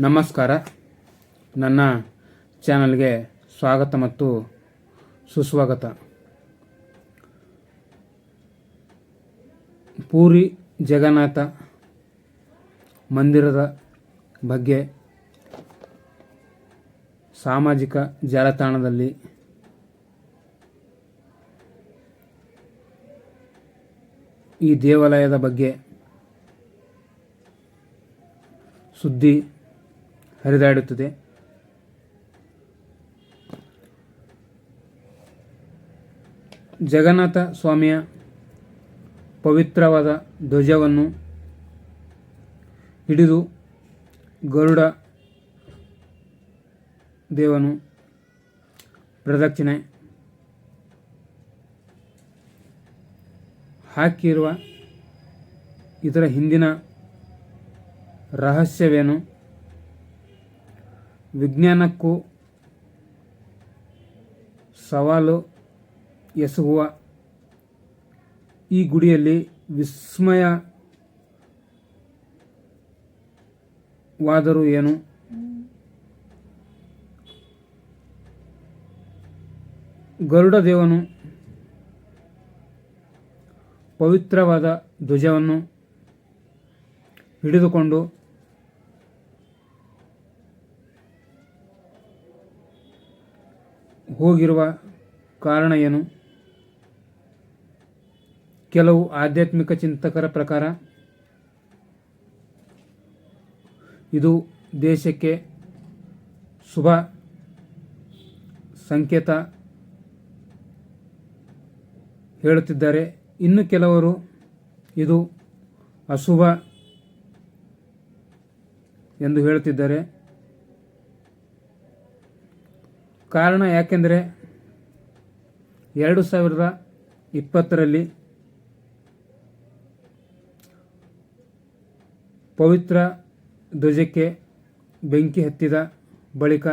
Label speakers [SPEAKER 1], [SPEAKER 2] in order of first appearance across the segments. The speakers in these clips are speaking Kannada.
[SPEAKER 1] ನಮಸ್ಕಾರ. ನನ್ನ ಚಾನಲ್ಗೆ ಸ್ವಾಗತ ಮತ್ತು ಸುಸ್ವಾಗತ. ಪೂರಿ ಜಗನ್ನಾಥ ಮಂದಿರದ ಬಗ್ಗೆ ಸಾಮಾಜಿಕ ಜಾಲತಾಣದಲ್ಲಿ ಈ ದೇವಾಲಯದ ಬಗ್ಗೆ ಸುದ್ದಿ ಹರಿದಾಡುತ್ತದೆ. ಜಗನ್ನಾಥ ಸ್ವಾಮಿಯ ಪವಿತ್ರವಾದ ಧ್ವಜವನ್ನು ಹಿಡಿದು ಗರುಡ ದೇವನು ಪ್ರದಕ್ಷಿಣೆ ಹಾಕಿರುವ ಇದರ ಹಿಂದಿನ ರಹಸ್ಯವೇನು? ವಿಜ್ಞಾನಕ್ಕೂ ಸವಾಲು ಎಸಗುವ ಈ ಗುಡಿಯಲ್ಲಿ ವಿಸ್ಮಯವಾದರೂ ಏನು? ಗರುಡ ದೇವನು ಪವಿತ್ರವಾದ ಧ್ವಜವನ್ನು ಹಿಡಿದುಕೊಂಡು ಹೋಗಿರುವ ಕಾರಣ ಏನು? ಕೆಲವು ಆಧ್ಯಾತ್ಮಿಕ ಚಿಂತಕರ ಪ್ರಕಾರ ಇದು ದೇಶಕ್ಕೆ ಶುಭ ಸಂಕೇತ ಹೇಳುತ್ತಿದ್ದಾರೆ. ಇನ್ನು ಕೆಲವರು ಇದು ಅಶುಭ ಎಂದು ಹೇಳುತ್ತಿದ್ದಾರೆ. ಕಾರಣ ಯಾಕೆಂದರೆ ಎರಡು ಸಾವಿರದ ಇಪ್ಪತ್ತರಲ್ಲಿ ಪವಿತ್ರ ಧ್ವಜಕ್ಕೆ ಬೆಂಕಿ ಹತ್ತಿದ ಬಳಿಕ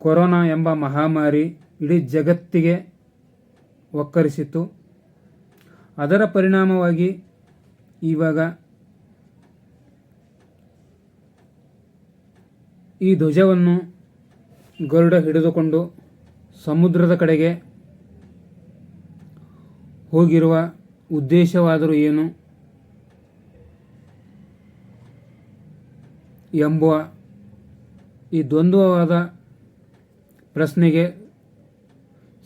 [SPEAKER 1] ಕೊರೋನಾ ಎಂಬ ಮಹಾಮಾರಿ ಇಡೀ ಜಗತ್ತಿಗೆ ಒಕ್ಕರಿಸಿತು ಅದರ ಪರಿಣಾಮವಾಗಿ ಇವಾಗ ಈ ಧ್ವಜವನ್ನು ಗರುಡ ಹಿಡಿದುಕೊಂಡು ಸಮುದ್ರದ ಕಡೆಗೆ ಹೋಗಿರುವ ಉದ್ದೇಶವಾದರೂ ಏನು? ಎಂಬುವ ಈ ದ್ವಂದ್ವವಾದ ಪ್ರಶ್ನೆಗೆ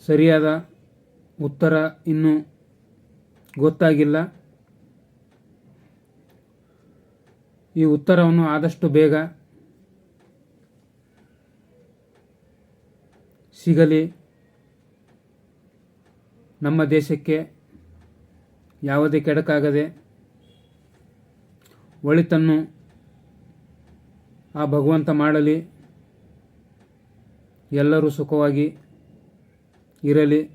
[SPEAKER 1] ಸರಿಯಾದ ಉತ್ತರ ಇನ್ನೂ ಗೊತ್ತಾಗಿಲ್ಲ. ಈ ಉತ್ತರವನ್ನು ಆದಷ್ಟು ಬೇಗ ಸಿಗಲಿ. ನಮ್ಮ ದೇಶಕ್ಕೆ ಯಾವುದೇ ಕೆಡಕಾಗದೆ ಒಳಿತನ್ನು ಆ ಭಗವಂತ ಮಾಡಲಿ. ಎಲ್ಲರೂ ಸುಖವಾಗಿ ಇರಲಿ.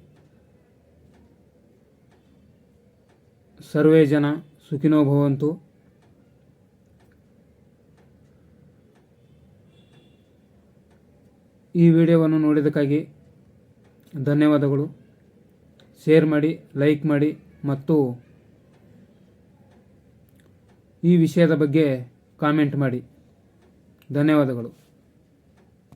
[SPEAKER 1] ಸರ್ವೇ ಜನ ಸುಖಿನೋ ಭವಂತು. ಈ ವಿಡಿಯೋವನ್ನು ನೋಡಿದ್ದಕ್ಕಾಗಿ ಧನ್ಯವಾದಗಳು. ಶೇರ್ ಮಾಡಿ, ಲೈಕ್ ಮಾಡಿ ಮತ್ತು ಈ ವಿಷಯದ ಬಗ್ಗೆ ಕಾಮೆಂಟ್ ಮಾಡಿ. ಧನ್ಯವಾದಗಳು.